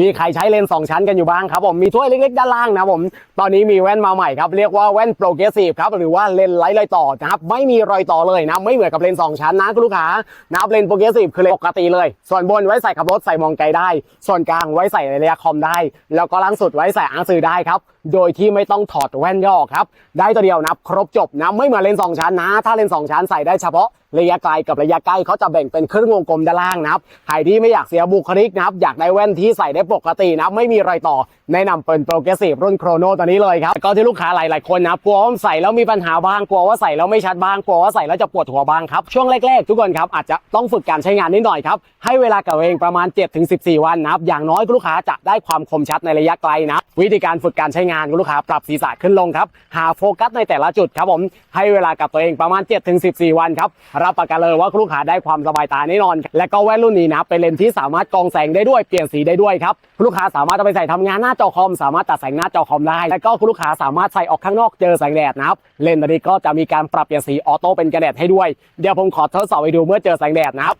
มีใครใช้เลนส์สองชั้นกันอยู่บ้างครับผมมีถ้วยเล็กๆด้านล่างนะผมตอนนี้มีแว่นมาใหม่ครับเรียกว่าแว่นโปรเกรสซีฟครับหรือว่าเลนส์ไร้รอยต่อนะครับไม่มีรอยต่อเลยนะไม่เหมือนกับเลนส์สองชั้นนะคุณลูกค้านะครับเลนส์โปรเกรสซีฟคือเลนส์ปกติเลย ส่วนบนไว้ใส่ขับรถใส่มองไกลได้ ส่วนกลางไว้ใส่ในระยะคอมได้ แล้วก็ล่างสุดไว้ใส่อ่านหนังสือได้ครับ โดยที่ไม่ต้องถอดแว่นย่อครับ ได้ตัวเดียวนับครบจบนะไม่เหมือนเลนส์สองชั้นนะ ถ้าเลนส์สองชั้นใส่ได้เฉพาะระยะไกลกับระยะใกล้เขาจะแบ่งเป็นครึ่งวงกลมด้านล่างนะครับใครที่ไม่อยากเสียบุคลิกนะครับ อยากได้แว่นที่ใส่ได้ปกตินะไม่มีรอยต่อ แนะนำเป็นโปรเกรสซีฟรุ่นโครโนตัวนี้เลยครับก็ที่ลูกค้าหลาย ๆ คนนะกลัวว่าใส่แล้วมีปัญหาบ้างกลัวว่าใส่แล้วไม่ชัดบ้างกลัวว่าใส่แล้วจะปวดหัวบ้างครับช่วงแรก ๆ ทุกคนครับอาจจะต้องฝึกการใช้งานนิดหน่อยครับให้เวลากับเองประมาณ 7-14 วันนะครับอย่างน้อยลูกค้าจะได้ความคมชัดในระยะไกลนะ วิธีการฝึกการใช้งานคุณลูกค้าปรับศีรษะขึ้นลงครับ หาโฟกัสในแต่ละจุดครับผมให้เวลากับตัวเองประมาณ 7-14 วันครับ รับประกันเลยว่าคุณลูกค้าได้ความสบายตาแน่นอน และก็แว่นรุ่นนี้นะเป็นเลนส์ที่สามารถกรองแสงได้ด้วยเปลี่ยนสีได้ด้วยครับคุณลูกค้าสามารถเอาไปใส่ทำงานหน้าจอคอม สามารถตัดแสงหน้าจอคอมได้ และก็คุณลูกค้าสามารถใส่ออกข้างนอกเจอแสงแดดนะครับเลนส์ตัวนี้ก็จะมีการปรับเปลี่ยนสีออโต้เป็นกระแดดให้ด้วยเดี๋ยวผมขอทดสอบให้ดูเมื่อเจอแสงแดดนะครับ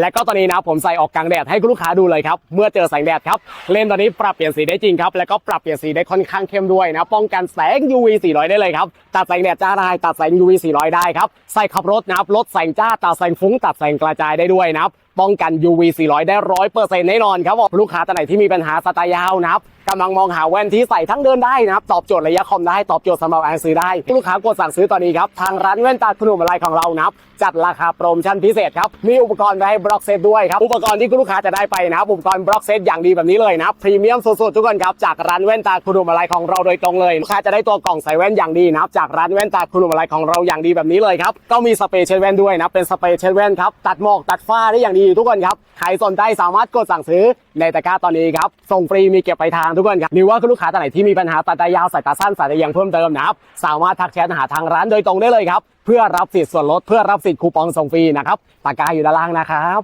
และก็ตอนนี้นะผมใส่ออกกลางแดดให้คุณลูกค้าดูเลยครับเมื่อเจอแสงแดดครับเลนส์ตัวนี้ปรับเปลี่ยนสีได้จริงครับแล้วก็ปรับเปลี่ยนสีได้ค่อนข้างเข้มด้วยนะป้องกันแสง UV 400 ได้เลยครับตัดแสงแดดจ้าได้ตัดแสง UV 400 ได้ครับใส่ขับรถนะครับลดแสงจ้าตัดแสงฟุ้งตัดแสงกระจายได้ด้วยนะครับป้องกัน UV 400 ได้ร้อยเปอร์เซ็นต์แน่นอนครับลูกค้าตัวไหนที่มีปัญหาสายตายาวนะครับ กำลังมองหาแว่นที่ใส่ทั้งเดินได้นะครับตอบโจทย์ระยะคอมได้ตอบโจทย์สำหรับอ่านหนังสือได้ลูกค้ากดสั่งซื้อตอนนี้ครับทางร้านแว่นตาคุณหนุ่มอะไรของเรานะครับจัดราคาโปรโมชั่นพิเศษครับมีอุปกรณ์ไว้ให้บล็อกเซตด้วยครับอุปกรณ์ที่ลูกค้าจะได้ไปนะครับอุปกรณ์บล็อกเซตอย่างดีแบบนี้เลยนะครับพรีเมียมสุดๆทุกคนครับจากร้านแว่นตาคุณหนุ่มอะไรของเราโดยตรงเลยลูกค้าจะได้ตัวกล่องใส่แว่นอย่างดีนะครับจากร้านแว่นตาคุณหนุ่มอะไรของเราอย่างดีแบบนี้เลยครับก็มีสเปเช็ดแว่นด้วยนะเป็นสเปเช็ดแว่นครับตัดหมอกตัดฝ้าได้อย่างดีทุกคนครับใครสนใจสามารถกดสั่งซื้อในตะกร้าตอนนี้ครับส่งฟรีมีเก็บไปทางทุกคนครับหรือว่าคุณลูกค้าท่านไหนที่มีปัญหาสายตายาวสายตาสั้นสายตายังเพิ่มเติมนะครับสามารถทักแชทหาทางร้านโดยตรงได้เลยครับเพื่อรับสิทธิ์ส่วนลดเพื่อรับสิทธิ์คูปองส่งฟรีนะครับตากกาอยู่ด้านล่างนะครับ